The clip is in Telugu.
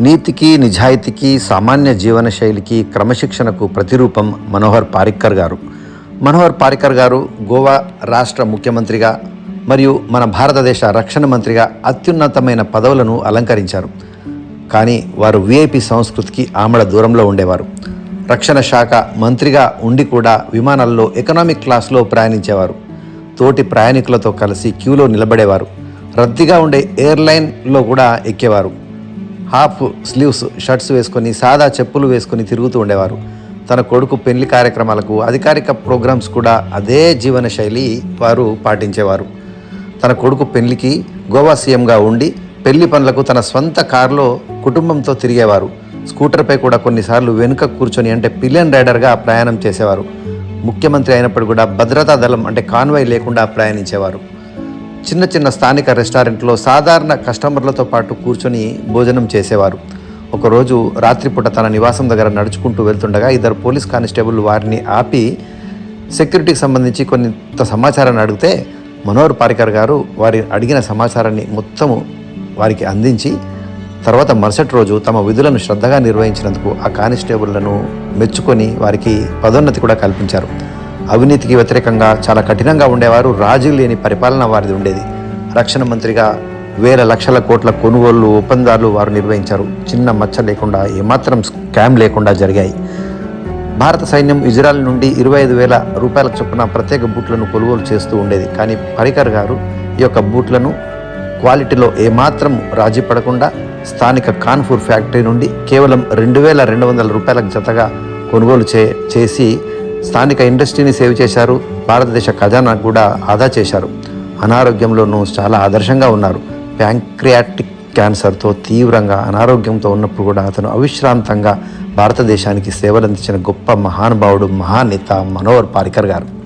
నీతికి నిజాయితీకి సామాన్య జీవన శైలికి క్రమశిక్షణకు ప్రతిరూపం మనోహర్ పారిక్కర్ గారు. మనోహర్ పారిక్కర్ గారు గోవా రాష్ట్ర ముఖ్యమంత్రిగా మరియు మన భారతదేశ రక్షణ మంత్రిగా అత్యున్నతమైన పదవులను అలంకరించారు. కానీ వారు విఐపి సంస్కృతికి ఆమడ దూరంలో ఉండేవారు. రక్షణ శాఖ మంత్రిగా ఉండి కూడా విమానాల్లో ఎకనామిక్ క్లాస్లో ప్రయాణించేవారు. తోటి ప్రయాణికులతో కలిసి క్యూలో నిలబడేవారు. రద్దీగా ఉండే ఎయిర్లైన్లో కూడా ఎక్కేవారు. హాఫ్ స్లీవ్స్ షర్ట్స్ వేసుకొని సాదా చెప్పులు వేసుకొని తిరుగుతూ ఉండేవారు. తన కొడుకు పెళ్ళి కార్యక్రమాలకు అధికారిక ప్రోగ్రామ్స్ కూడా అదే జీవన శైలి వారు పాటించేవారు. తన కొడుకు పెళ్ళికి గోవా సీఎంగా ఉండి పెళ్ళి పనులకు తన స్వంత కారులో కుటుంబంతో తిరిగేవారు. స్కూటర్పై కూడా కొన్నిసార్లు వెనుక కూర్చొని అంటే పిలియన్ రైడర్గా ప్రయాణం చేసేవారు. ముఖ్యమంత్రి అయినప్పుడు కూడా భద్రతా దళం అంటే కాన్వాయ్ లేకుండా ప్రయాణించేవారు. చిన్న చిన్న స్థానిక రెస్టారెంట్లో సాధారణ కస్టమర్లతో పాటు కూర్చొని భోజనం చేసేవారు. ఒకరోజు రాత్రిపూట తన నివాసం దగ్గర నడుచుకుంటూ వెళ్తుండగా ఇద్దరు పోలీస్ కానిస్టేబుల్ వారిని ఆపి సెక్యూరిటీకి సంబంధించి కొంత సమాచారాన్ని అడిగితే మనోహర్ పారికర్ గారు వారి అడిగిన సమాచారాన్ని మొత్తము వారికి అందించి తర్వాత మరుసటి రోజు తమ విధులను శ్రద్ధగా నిర్వహించినందుకు ఆ కానిస్టేబుళ్ళను మెచ్చుకొని వారికి పదోన్నతి కూడా కల్పించారు. అవినీతికి వ్యతిరేకంగా చాలా కఠినంగా ఉండేవారు రాజీ లేని పరిపాలన వారిది ఉండేది. రక్షణ మంత్రిగా వేల లక్షల కోట్ల కొనుగోళ్ళు ఒప్పందాలు వారు నిర్వహించారు. చిన్న మచ్చ లేకుండా ఏమాత్రం స్కామ్ లేకుండా జరిగాయి. భారత సైన్యం ఇజ్రాయెల్ నుండి ఇరవై ఐదు వేల రూపాయల చొప్పున ప్రత్యేక బూట్లను కొనుగోలు చేస్తూ ఉండేది. కానీ పరికర్ గారు ఈ యొక్క బూట్లను క్వాలిటీలో ఏమాత్రం రాజీ పడకుండా స్థానిక కాన్పూర్ ఫ్యాక్టరీ నుండి కేవలం రెండు వేల రెండు వందల రూపాయలకు జతగా కొనుగోలు చే చేసి స్థానిక ఇండస్ట్రీని సేవ్ చేశారు. భారతదేశ ఖజానా కూడా ఆదా చేశారు. అనారోగ్యంలోనూ చాలా ఆదర్శంగా ఉన్నారు. ప్యాంక్రియాటిక్ క్యాన్సర్తో తీవ్రంగా అనారోగ్యంతో ఉన్నప్పుడు కూడా అతను అవిశ్రాంతంగా భారతదేశానికి సేవలందించిన గొప్ప మహానుభావుడు మహానేత మనోహర్ పారికర్ గారు.